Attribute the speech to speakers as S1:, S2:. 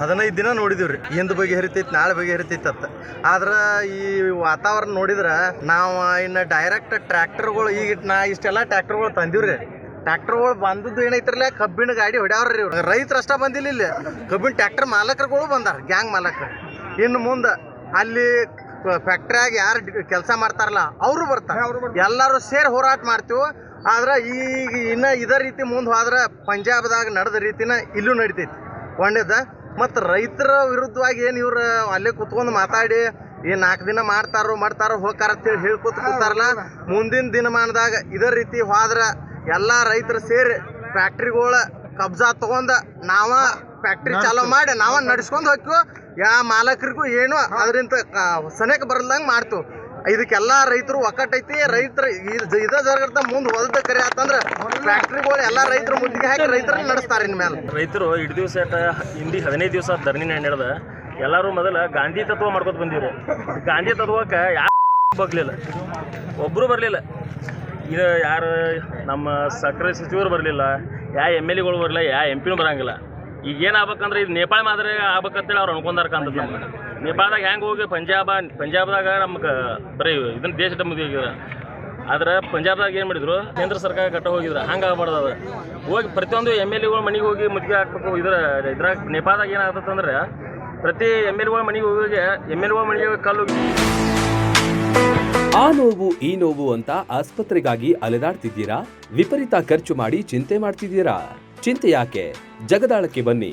S1: ಹದಿನೈದು ದಿನ ನೋಡಿದೀವ್ರಿ ಹಿಂದ್ ಬಗೆ ಹರಿತೈತಿ ನಾಳೆ ಬಗೆ ಹರಿತೈತಿ ಅತ್ತ ಆದ್ರ ಈ ವಾತಾವರಣ ನೋಡಿದ್ರೆ ನಾವು ಇನ್ನು ಡೈರೆಕ್ಟ್ ಟ್ರ್ಯಾಕ್ಟರ್ಗಳು ಈಗ ನಾ ಇಷ್ಟೆಲ್ಲ ಟ್ರ್ಯಾಕ್ಟರ್ಗಳು ತಂದಿವ್ರಿ. ಟ್ರ್ಯಾಕ್ಟರ್ಗಳು ಬಂದದ್ದು ಏನೈತ್ರಲ್ಲ ಕಬ್ಬಿನ ಗಾಡಿ ಹೊಡ್ಯಾವ್ರಿ ಇವ್ರು. ರೈತರು ಅಷ್ಟ ಬಂದಿಲ್ಲ ಇಲ್ಲಿ. ಕಬ್ಬಿನ ಟ್ರ್ಯಾಕ್ಟರ್ ಮಾಲಕರುಗಳು ಬಂದಾರ ಗ್ಯಾಂಗ್ ಮಾಲಕರು. ಇನ್ನು ಮುಂದೆ ಅಲ್ಲಿ ಫ್ಯಾಕ್ಟ್ರಿಯಾಗ ಯಾರು ಕೆಲಸ ಮಾಡ್ತಾರಲ್ಲ ಅವರು ಬರ್ತಾರೆ. ಎಲ್ಲರೂ ಸೇರಿ ಹೋರಾಟ ಮಾಡ್ತೀವಿ. ಆದ್ರೆ ಈಗ ಇನ್ನ ಇದೇ ರೀತಿ ಮುಂದೆ ಹೋದ್ರೆ ಪಂಜಾಬ್ದಾಗ ನಡೆದ ರೀತಿನ ಇಲ್ಲೂ ನಡಿತೈತಿ. ಒಂದೇದ ಮತ್ತು ರೈತರ ವಿರುದ್ಧವಾಗಿ ಏನು ಇವ್ರು ಅಲ್ಲೇ ಕುತ್ಕೊಂಡು ಮಾತಾಡಿ ಏನ್ ನಾಲ್ಕು ದಿನ ಮಾಡ್ತಾರೋ ಮಾಡ್ತಾರೋ ಹೋಗ್ತಾರ ಅಂತೇಳಿ ಹೇಳ್ಕೊತ ಕೂತಾರಲ್ಲ. ಮುಂದಿನ ದಿನಮಾನದಾಗ ಇದೇ ರೀತಿ ಹೋದ್ರ ಎಲ್ಲ ರೈತರು ಸೇರಿ ಫ್ಯಾಕ್ಟ್ರಿಗಳ ಕಬ್ಜಾ ತಗೊಂಡ ನಾವ ಫ್ಯಾಕ್ಟ್ರಿ ಚಾಲೋ ಮಾಡಿ ನಾವ ನಡ್ಸ್ಕೊಂಡು ಹೋಗ್ತೀವಿ. ಯಾ ಮಾಲಕರಿಗೂ ಏನು ಅದರಿಂದ ಸನೇಕ ಬರಲ್ದಂಗೆ ಮಾಡ್ತೀವಿ. ಇದಕ್ಕೆಲ್ಲ ರೈತರು ಒಕ್ಕಟ್ಟೈತಿ. ರೈತರು ಇದ ಜರಗರ್ತ ಮುಂದೆ ಹೊಲದ ಕರೆ ಆತಂದ್ರ ಫ್ಯಾಕ್ಟ್ರಿಗಳು ಎಲ್ಲ ರೈತರು ಮುದ್ದಿಗೆ ಹಾಕಿ ರೈತರನ್ನ ನಡೆಸ್ತಾರೆ ಇನ್ಮೇಲೆ
S2: ರೈತರು ಇಡ್ ದಿವಸ ಹಿಂದಿ ಹದಿನೈದು ದಿವಸ ಧರಣಿ ನಡೆದ ಎಲ್ಲರೂ ಮೊದಲ ಗಾಂಧಿ ತತ್ವ ಮಾಡ್ಕೊತ ಬಂದಿದ್ರು ಗಾಂಧಿ ತತ್ವಕ್ಕೆ ಯಾರು ಬಗ್ಲಿಲ್ಲ ಒಬ್ಬರು ಬರಲಿಲ್ಲ. ಇದು ಯಾರು, ನಮ್ಮ ಸಕ್ಕರೆ ಸಚಿವರು ಬರಲಿಲ್ಲ ಯಾವ ಎಂ ಎಲ್ ಎಗಳು ಬರಲಿಲ್ಲ ಯಾವ ಎಂ ಪಿನೂ ಬರಂಗಿಲ್ಲ. ಈಗ ಏನು ಆಗ್ಬೇಕಂದ್ರೆ ಇದು ನೇಪಾಳ ಮಾದರಿ ಆಗ್ಬೇಕಂತೇಳಿ ಅವ್ರು ಅನ್ಕೊಂಡಾರ ಕಾಣ್ತದೆ ನಮ್ಗೆ. ನೇಪಾಳದಾಗ ಹೆಂಗೆ ಹೋಗಿ ಪಂಜಾಬ, ಪಂಜಾಬ್ದಾಗ ನಮ್ಗೆ ಬರೀ ಇದನ್ನ ದೇಶದ ಮುಗಿದ ಆದ್ರೆ ಪಂಜಾಬ್ದಾಗ ಏನು ಮಾಡಿದ್ರು? ಕೇಂದ್ರ ಸರ್ಕಾರ ಕಟ್ಟ ಹೋಗಿದ್ರು. ಹಂಗೆ ಆಗ್ಬಾರ್ದು ಅದು. ಹೋಗಿ ಪ್ರತಿಯೊಂದು ಎಂ ಎಲ್ ಎಗಳು ಮನೆಗೆ ಹೋಗಿ ಮುದ್ಗೆ ಹಾಕ್ಬೇಕು ಇದ್ರ, ಇದ್ರಾಗ ನೇಪಾಳದಾಗ ಅಂದ್ರೆ ಪ್ರತಿ ಎಂ ಎಲ್ ಎಗಳ ಮನೆಗೆ ಹೋಗಿ ಎಂ ಎಲ್ ಎಗಳ ಮನೆಗೆ ಕಲ್ಲು
S3: ಆ ನೋವು, ಈ ನೋವು ಅಂತ ಆಸ್ಪತ್ರೆಗಾಗಿ ಅಲೆದಾಡ್ತಿದ್ದೀರಾ? ವಿಪರೀತ ಖರ್ಚು ಮಾಡಿ ಚಿಂತೆ ಮಾಡ್ತಿದ್ದೀರಾ? ಚಿಂತೆ ಯಾಕೆ? ಜಗದಾಳಕ್ಕೆ ಬನ್ನಿ.